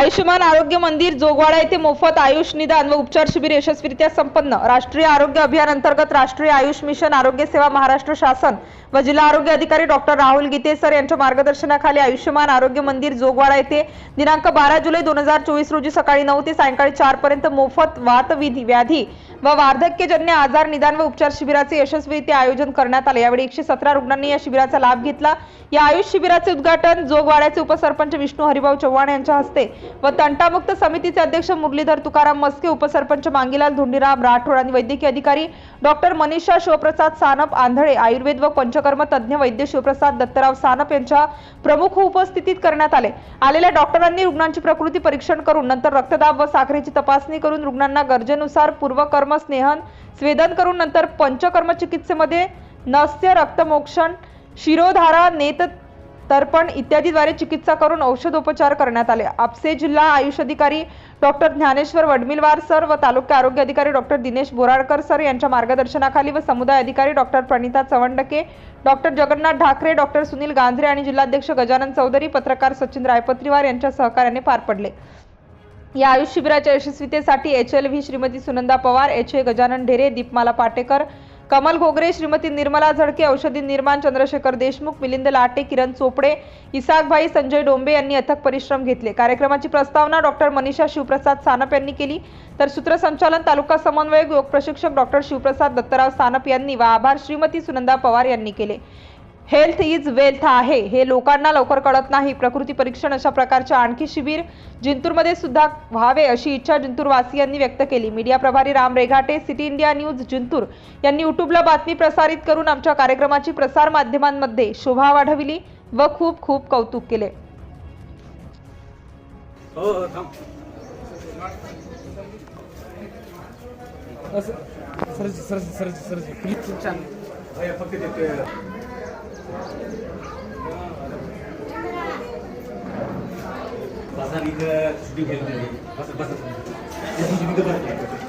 आयुष्यमान आरोग्य मंदिर जोगवाडा येथे मोफत आयुष निदान व उपचार शिबिर यशस्वीरित्या संपन्न. राष्ट्रीय आरोग्य अभियान अंतर्गत राष्ट्रीय आयुष मिशन आरोग्य सेवा महाराष्ट्र शासन व जिल्हा आरोग्य अधिकारी डॉक्टर राहुल गीते सर यांच्या मार्गदर्शनाखाली आयुष्यमान आरोग्य मंदिर जोगवाडा येथे दिनांक बारा जुलै दोन हजार चोवीस रोजी सकाळी नऊ ते सायंकाळी चार पर्यंत मोफत वातविधी व्याधी व वार्धक्यजन्य आजार निदान व उपचार शिबिराचे यशस्वीरित्या आयोजन करण्यात आले. यावेळी एकशे सतरा रुग्णांनी या शिबिराचा लाभ घेतला. या आयुष शिबिराचे उद्घाटन जोगवाड्याचे उपसरपंच विष्णू हरिभाऊ चव्हाण यांच्या हस्ते व तंटामुक्त समितीचे अध्यक्ष मुरलीधर तुकाराम मस्के उपसरपंच मांगीलाल धोंडीराम राठोड आणि वैद्यकीय अधिकारी डॉक्टर मनीषा शिवप्रसाद सानप आंधळे आयुर्वेद व पंचकर्म तज्ज्ञ वैद्य शिवप्रसाद दत्तराव सानप यांच्या प्रमुख उपस्थितीत करण्यात आले. आलेल्या डॉक्टरांनी रुग्णांची प्रकृती परीक्षण करून नंतर रक्तदाब व साखरेची तपासणी करून रुग्णांना गरजेनुसार पूर्वकर्म स्नेहन स्वेदन करून नंतर पंचकर्म चिकित्सेमध्ये नस्य रक्तमोक्षण शिरोधारा नेत तर्पण इत्यादीद्वारे चिकित्सा करून औषधोपचार करण्यात आले. आपसे जिल्हा आयुष अधिकारी डॉक्टर ज्ञानेश्वर वडमिलवार सर व तालुका आरोग्य अधिकारी डॉक्टर दिनेश बोराडकर सर यांच्या मार्गदर्शनाखाली व समुदाय अधिकारी doctor Pranita Chavandke doctor Jagannath Dhakre doctor Sunil Gandhre आणि जिल्हाध्यक्ष गजानन चौधरी पत्रकार सचिन रायपत्रीवार यांच्या सहकार्याने पार पडले. या आयुष शिबिराच्या यशस्वीतेसाठी H L V Shrimati Sunanda Pawar H A Gajanan Dhere Deepmala Patekar Kamal Ghogare Shrimati Nirmala Zadke औषधी निर्माण चंद्रशेखर देशमुख मिलिंद लाटे किरण चोपडे इसाकभाई संजय डोंबे यांनी अथक परिश्रम घेतले. कार्यक्रमाची प्रस्तावना डॉक्टर मनीषा शिवप्रसाद सानप यांनी केली. तर सूत्रसंचालन तालुका समन्वयक योग प्रशिक्षक डॉक्टर शिवप्रसाद दत्तराव सानप यांनी व आभार श्रीमती सुनंदा पवार यांनी केले. हेल्थ इज वेल्थ आहे हे लोकांना लवकर कळत नाही प्रकृती परीक्षण अशा प्रकारचे आणखी शिबिर जिंतूरमध्ये सुद्धा व्हावे अशी इच्छा जिंतूरवासियांनी व्यक्त केली मीडिया प्रभारी Ram Reghate city India news Jintur यांनी युट्यूबला बातमी प्रसारित करून आमच्या कार्यक्रमाची प्रसार माध्यमांमध्ये शोभा वाढविली व खूप खूप कौतुक केले हो हो 마사리가 죽여되는데 마사 마사 대신 죽이도 같아.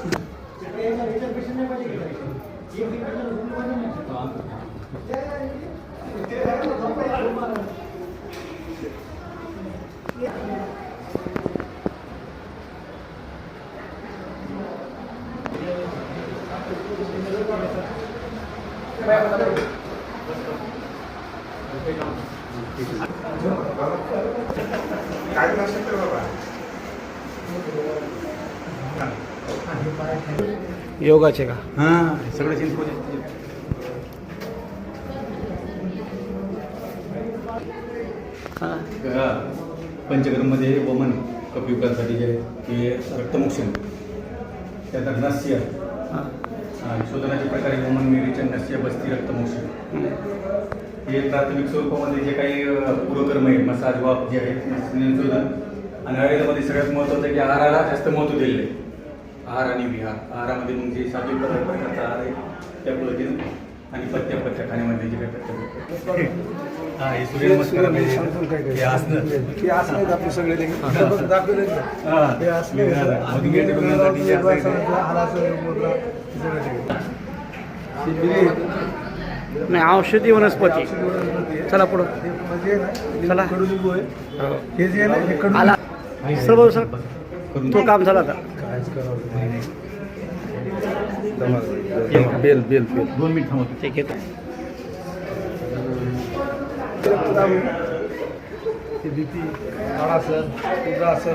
Thank you. योगाचे का? हां हे. सगळं पंचकर्ममध्ये वमन कपियुगांसाठी जे ते रक्तमोक्षण. त्यानंतर नस्य हा, शोधनाच्या प्रकारे वमन मेरीच्या नस्य बस्ती रक्तमोक्षण हे प्राथमिक स्वरूपामध्ये जे काही पूर्वकर्म आहे मसाज वाफ जे आहे शोधन आणि आयुर्वेदामध्ये सगळ्यात महत्त्वाचं आहे की आहाराला जास्त महत्त्व दिलेलं आहे. आहार आणि विहार. आहारामध्ये मग जे सात्विक पदार्थ प्रकारचा आहार आहे त्या पद्धतीनं. आणि पथ्य पथ्य खाण्यामध्ये जे काही पथ्य हा हे सूर्यनमस्कार हे आसनं. हे आहेत आपले सगळे दाखवले नाही औषधी वनस्पती. चला पुढं. चला. कडुलिंबू आहे हो. जे आहे ना हे कडू आला. सर्व सर करून तो काम झालं आता. Bell bell bell. दोन मिनिट थांबवतो ठीक आहे ते. काळा तुझा सर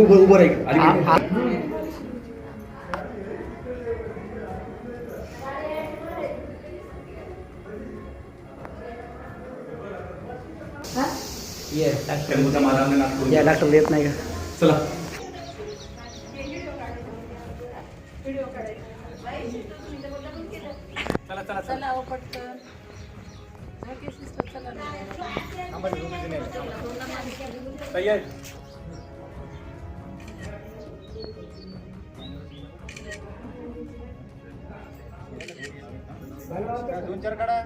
उभं उभं राहील या. डॉक्टर येत नाही का चला. चला चला चला. पटकन. तयार. दोन चार काढा.